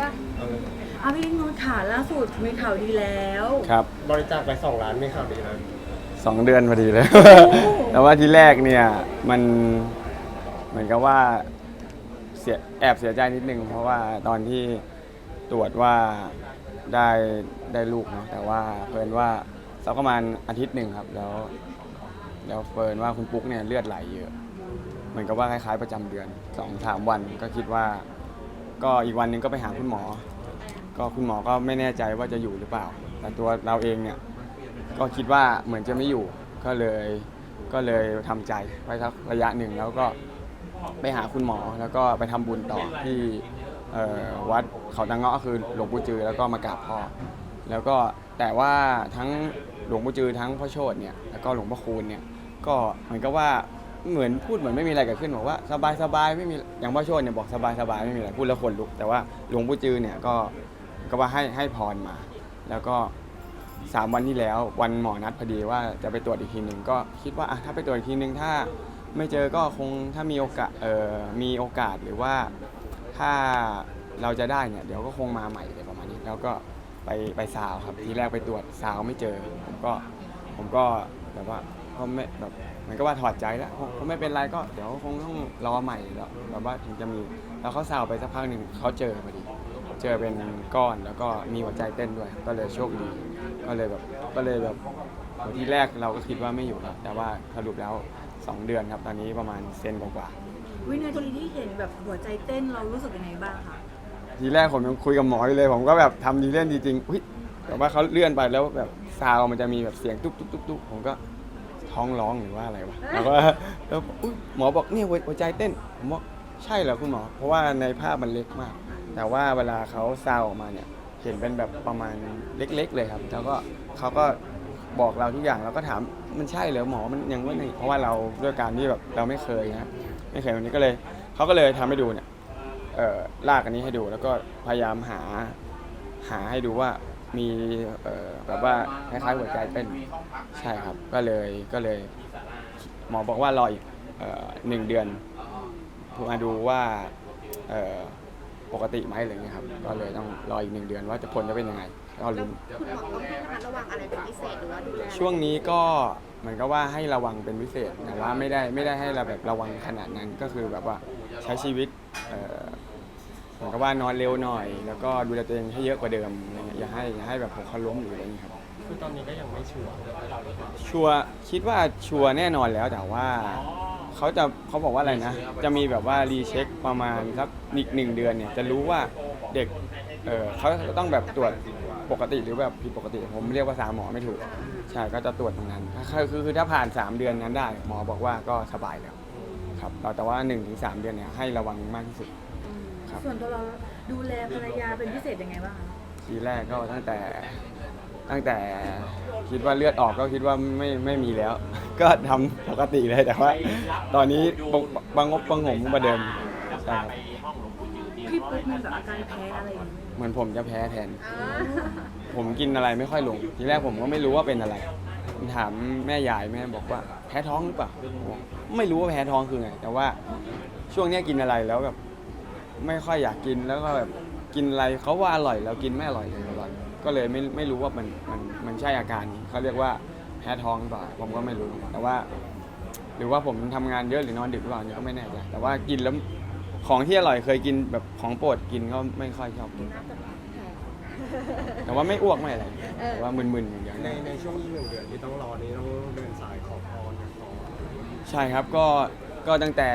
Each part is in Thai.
ว่าเอออาพี่โน้ตขาล่าสุดมีข่าวดีแล้วครับบริจาคไปสองล้านมีข่าวดีนะสองเดือนพอดีเลย แต่ว่าที่แรกเนี่ยมันเหมือนกับว่าเสียแอบเสียใจนิดนึง เพราะว่าตอนที่ตรวจว่าได้ได้ลูกเนาะแต่ว่าเฟิร์นว่าสักประมาณอาทิตย์หนึ่งครับ แล้ว แล้วเฟิร์นว่าคุณปุ๊กเนี่ยเลือดไหลเยอะ เหมือนกับว่าคล้ายๆประจำเดือนสองสามวันก็คิดว่า ก็อีกวันหนึ่งก็ไปหาคุณหมอ ก็คุณหมอก็ไม่แน่ใจว่าจะอยู่หรือเปล่า แต่ตัวเราเองเนี่ยก็คิดว่าเหมือนจะไม่อยู่ ก็เลยก็เลยทำใจไปสักระยะหนึ่งแล้วก็ไปหาคุณหมอแล้วก็ไปทำบุญต่อที่เอ่อวัดเขาตังเงาะคือหลวงปู่จือแล้วก็มากราบพ่อแล้วก็แต่ว่าทั้งหลวงปู่จือทั้งพ่อโชตเนี่ยแล้วก็หลวงพ่อคูณเนี่ยก็เหมือนกับว่า เหมือนพูดเหมือนไม่มีอะไรเกิดขึ้นบอกว่าสบายสบายไม่มีอย่างพ่อโชตเนี่ยบอกสบายสบายไม่มีอะไรพูดแล้วขนลุก แต่ว่าหลวงปู่จือเนี่ยก็ก็ว่าให้ให้พรมา แล้วก็สามวันที่แล้ววันหมอนัดพอดีว่าจะไปตรวจอีกทีหนึ่งก็คิดว่าอะถ้าไปตรวจอีกทีหนึ่งถ้าไม่เจอก็คงถ้ามีโอกาสเอ่อมีโอกาสหรือว่าถ้าเราจะได้เนี่ยเดี๋ยวก็คงมาใหม่อะไรประมาณนี้ แล้วก็ไปไปซาวครับทีแรกไปตรวจซาวไม่เจอ ผมก็ผมก็แบบว่า ก็ไม่แบบเหมันก็ว่าถอดใจแล้วคงคงไม่เป็นไรก็เดี๋ยวคงต้องรอใหม่แล้วแบบว่าถึงจะมีแล้วเขาซาวไปสักพักหนึ่งเขาเจอพอดี เจอเป็นก้อนแล้วก็มีหัวใจเต้นด้วย ก็เลยโชคดีก็เลยแบบก็เลยแบบที่แรกเราก็คิดว่าไม่อยู่แล้วแต่ว่าสรุปแล้ว 2 เดือนครับตอนนี้ประมาณเซนกว่าวินาทีที่เห็นแบบหัวใจเต้นเรารู้สึกยังไงบ้างคะๆทีแรกผมยังคุยกับหมออยู่เลย ผมก็แบบทำดีเล่นจริงๆอุ๊ยแต่ว่าเขาเลื่อนไปแล้วแบบซาวมันจะมีแบบเสียงตุ๊บตุ๊บตุ๊บตุ๊บผมก็ ท้องร้องหรือว่าอะไรวะแล้วก็แล้วอุ๊ยหมอบอกเนี่ยหัวใจเต้น ผมบอกใช่เหรอคุณหมอ เพราะว่าในภาพมันเล็กมาก แต่ว่าเวลาเขาซาวออกมาเนี่ย เห็นเป็นแบบประมาณเล็ก ๆ เลยครับ แล้วก็เขาก็บอกเราทุกอย่างเราก็ถามมันใช่เหรอหมอมันยังว่าไงเพราะว่าเราด้วยการที่แบบเราไม่เคยนะไม่เคยวันนี้ก็เลยเขาก็เลยทำให้ดูเนี่ยเออลากอันนี้ให้ดูแล้วก็พยายามหาหาให้ดูว่า มีเอ่อแบบว่าคล้ายๆหัวใจเต้นใช่ครับ ก็เลยก็เลยหมอบอกว่ารออีกเอ่อหนึ่งเดือนมาดูว่าเอ่อปกติไหมอะไรเงี้ยครับก็เลยต้องรออีกหนึ่งเดือนว่าจะผลจะเป็นยังไงก็ลุ้น คุณหมอต้องให้ระมัดระวังอะไรเป็นพิเศษหรือว่าดูแลช่วงนี้ก็เหมือนกับว่าให้ระวังเป็นพิเศษแต่ว่าไม่ได้ไม่ได้ให้เราแบบระวังขนาดนั้นก็คือแบบว่าใช้ชีวิตเอ่อ เหมือนกับว่านอนเร็วหน่อย แล้วก็ดูแลตัวเองให้เยอะกว่าเดิมอะไรเงี้ยอย่าให้อย่าให้แบบผมเขาล้มหรืออะไรอย่างเงี้ยครับ คือตอนนี้ก็ยังไม่ชัวร์ชัวร์คิดว่าชัวร์แน่นอนแล้วแต่ว่าเขาจะเขาบอกว่าอะไรนะ จะมีแบบว่ารีเช็คประมาณสักอีกหนึ่งเดือนเนี่ยจะรู้ว่าเด็กเออเขาจะต้องแบบตรวจปกติหรือแบบผิดปกติ ผมเรียกว่าสามหมอไม่ถูก ใช่ก็จะตรวจตรงนั้นคือคือคือถ้าผ่าน 3 เดือนนั้นได้ หมอบอกว่าก็สบายแล้วครับแต่ว่า1นถึงสเดือนเนี่ยให้ระวังมากที่สุด ครับ ส่วนตัวเราดูแลภรรยาเป็นพิเศษยังไงบ้างคะทีแรกก็ตั้งแต่ตั้งแต่คิดว่าเลือดออกก็คิดว่าไม่ไม่มีแล้ว ก็ทำปกติเลยแต่ว่า ตอนนี้บงบางงบบังหงกว่าเดิมใช่ครับพี่ปุ๊กมีแบบอาการแพ้อะไรอย่างเงี้ยเหมือนผมจะแพ้แทนอ่าผมกินอะไรไม่ค่อยลง ทีแรกผมก็ไม่รู้ว่าเป็นอะไรผมถามแม่ยายแม่บอกว่า แพ้ท้องหรือเปล่าผมบอกไม่รู้ว่าแพ้ท้องคือไง แต่ว่าช่วงเนี้ยกินอะไรแล้วแบบ ไม่ค่อยอยากกินแล้วก็แบบกินอะไรเขาว่าอร่อยแล้วกินไม่อร่อยเลยตลอดก็เลยไม่ไม่รู้ว่ามันมันมันใช่อาการนี้เขาเรียกว่าแพ้ท้องหรือเปล่าผมก็ไม่รู้แต่ว่า หรือว่าผมทำงานเยอะหรือนอนดึกหรือเปล่าเนี่ยก็ไม่แน่ใจแต่ว่ากินแล้วของที่อร่อยเคยกินแบบของโปรดกินก็ไม่ค่อยชอบกิน น่าจะแพ้แต่ว่าไม่อ้วกไม่อะไรแต่ว่ามึนๆอย่างเดียวในในช่วงอีกหนึ่งเดือนที่ต้องรอนี้ต้องเดินสายขอพรกันก่อนใช่ครับก็ก็ตั้งแต่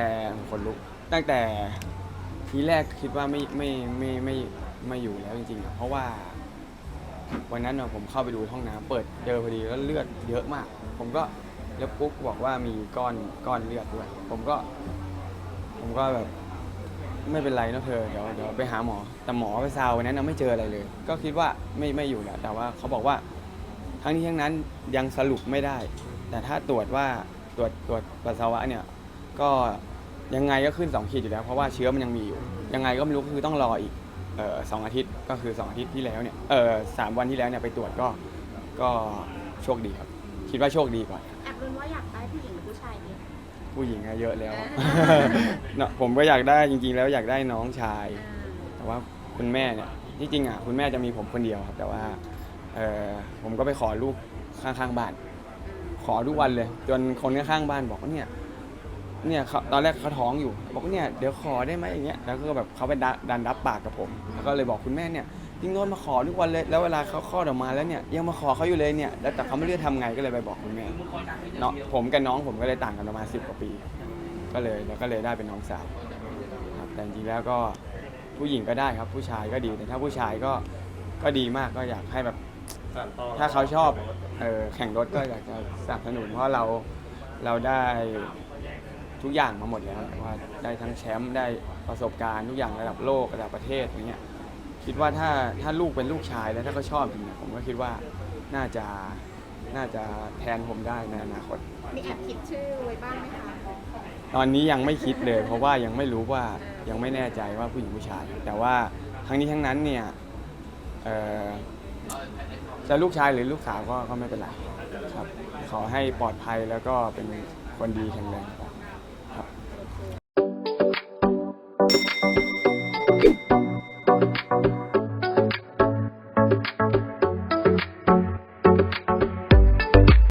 คนลุกตั้งแต่ ทีแรกคิดว่าไม่ไม่ไม่ไม่ไม่อยู่แล้วจริงๆอะเพราะว่า วันนั้นน่ะผมเข้าไปดูห้องน้ำเปิดเจอพอดีแล้วเลือดเยอะมาก ผมก็แล้วปุ๊กบอกว่ามีก้อนก้อนเลือดด้วย ผมก็ ผมก็แบบไม่เป็นไรนอะเธอเดี๋ยวเดี๋ยวไปหาหมอ แต่หมอไปซาววันนั้นนะไม่เจออะไรเลย ก็คิดว่าไม่ไม่อยู่แล้วแต่ว่าเขาบอกว่า ทั้งนี้ทั้งนั้นยังสรุปไม่ได้ แต่ถ้าตรวจว่าตรวจตรวจปัสสาวะเนี่ยก็ ยังไงก็ขึ้น 2 ขีดอยู่แล้ว เพราะว่าเชื้อมันยังมีอยู่ ยังไงก็ไม่รู้ก็คือต้องรออีกเออสองอาทิตย์ก็คือ2อาทิตย์ที่แล้วเนี่ยเออสามวันที่แล้วเนี่ยไปตรวจก็ก็โชคดีครับ คิดว่าโชคดีกว่าแอบรุนว่าอยากได้ผู้หญิงหรือผู้ชายดี ผู้หญิงอะเยอะแล้ว เนอะผมก็อยากได้จริง ๆ แล้วอยากได้น้องชาย แต่ว่าคุณแม่เนี่ยที่จริงอะคุณแม่จะมีผมคนเดียวครับ แต่ว่าเออผมก็ไปขอลูกข้างๆบ้าน ขอทุกวันเลย จนคนข้างๆบ้านบอกว่าเนี่ย เนี่ยเขาตอนแรกเขาท้องอยู่ บอกว่าเนี่ยเดี๋ยวขอได้ไหมอย่างเงี้ยแล้วก็แบบเขาไปดันรับปากกับผม แล้วก็เลยบอกคุณแม่เนี่ยพี่โน้ตมาขอทุกวันเลยแล้วเวลาเขาคลอดออกมาแล้วเนี่ยยังมาขอเขาอยู่เลยเนี่ยแล้วแต่เขาไม่รู้จะทำไงก็เลยไปบอกคุณแม่เนาะผมกับน้องผมก็เลยต่างกันประมาณสิบกว่าปี ก็เลยแล้วก็เลยได้เป็นน้องสาวครับแต่จริงๆแล้วก็ผู้หญิงก็ได้ครับผู้ชายก็ดีแต่ถ้าผู้ชายก็ก็ดีมากก็อยากให้แบบ ถ้าเขาชอบเออแข่งรถก็อยากจะสนับสนุนเพราะเราเราได้ ทุกอย่างมาหมดแล้วว่าได้ทั้งแชมป์ได้ประสบการณ์ทุกอย่างระดับโลกระดับประเทศอย่างเงี้ยคิดว่าถ้าถ้าลูกเป็นลูกชายแล้วถ้าเขาชอบจริงๆผมก็คิดว่าน่าจะน่าจะแทนผมได้ในอนาคต มีแอบคิดชื่อไว้บ้างไหมคะตอนนี้ยังไม่คิดเลย เพราะว่ายังไม่รู้ว่ายังไม่แน่ใจว่าผู้หญิงผู้ชาย แต่ว่าทั้งนี้ทั้งนั้นเนี่ยเอ่อจะลูกชายหรือลูกสาวก็ก็ไม่เป็นไรครับ ขอให้ปลอดภัยแล้วก็เป็นคนดีแข็งแรง